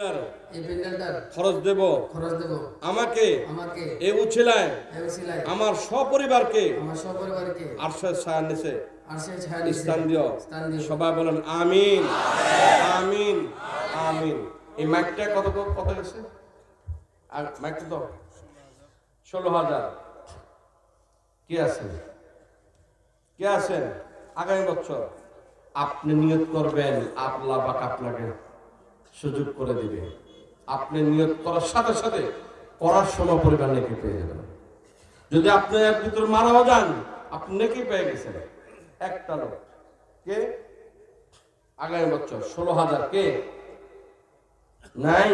আপনার এই প্যান্ডেলটার খরচ দেব। খরচ দেব। আমাকে আমাকে এই উছিলায় আমার সপরিবারকে আমার সপরিবারকে আরশের ছায়া নিচে আর সে ছায়া স্থান দিও। স্থান দিও। সবাই বলেন আমিন। আমিন। আমিন। এই মাইকটা কত কত গেছে আর মাইকটা তো ষোলো হাজার। কে আছেন? কে আছেন? আগামী বছর আপনি নিয়োগ করবেন আল্লাহ পাক আপনাকে সুযোগ করে দিবে। আপনি নিয়োগ করার সাথে সাথে করার সময় পরিবার নাকি পেয়ে যাবেন। যদি আপনি এর ভিতর মারাও যান, আপনি নাকি পেয়ে গেছেন। একটা লোক, কে? আগামী বছর ষোলো হাজার কে? নাই?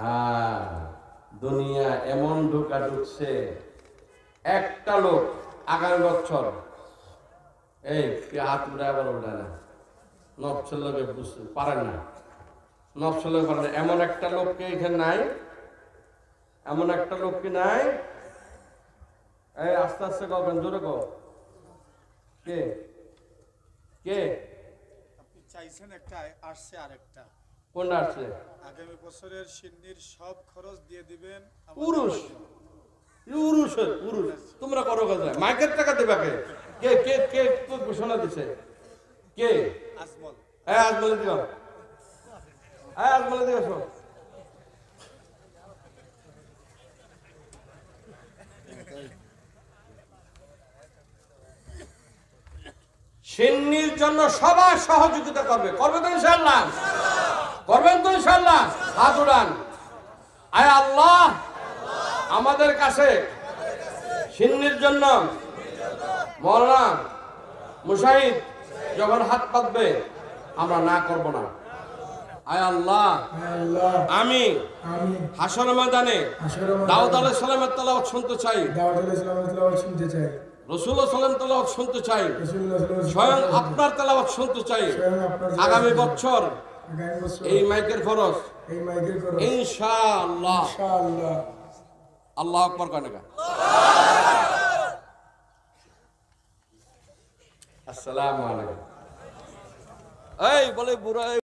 হ্যাঁ দুনিয়া এমন ঢোকা ঢুকছে। একটা লোক আগামী বছর, এই হাত উঠে আবার উঠে না। লোকে বুঝতে পারে না। লোক পারে এমন একটা লোককে এখানে নাই। এমন একটা লোক কি নাই। এই আস্তে আস্তে কবেন জোরে কো কে? কে? আপনি চাইছেন একটা আসছে আরেকটা। কোন আসছে? আগামী বছরের সিন্নির সব খরচ দিয়ে দিবেন পুরুষ। পুরুষ পুরুষ। তোমরা করো কথা। মাইকের টাকা দেবা কে? কে কে কে ঘোষণা দিছে? কে? আজমল। হ্যাঁ আজ বলে আজ বলে সিন্নির জন্য সবার সহযোগিতা করবে। করবে তো ইনশাল্লাহ করবেন তো ইনশাল্লাহ হাত উড়ান। আয় আল্লাহ, আমাদের কাছে সিন্নির জন্য মৌলানা মুশাহিদ যখন হাত পাতবে, আমরা না করব না। আয় আল্লাহ। আল্লাহ। আমি আমি হাসর ময়দানে দাউদ আলাইহিস সালামের তেলাওয়াত শুনতে চাই। দাওয়াত আলাইহিস সালাম শুনতে চাই। রাসূলুল্লাহ সাল্লাম তেলাওয়াত শুনতে চাই। রাসূলুল্লাহ সাল্লাল্লাহু আলাইহি স্বয়ং আপনার তেলাওয়াত শুনতে চাই। আগামী বছর এই মাইকের খরচ। এই মাইকের করো ইনশাআল্লাহ। ইনশাআল্লাহ। আল্লাহ আকবার আসসালামু আলাইকুম। এই বলে বুড়া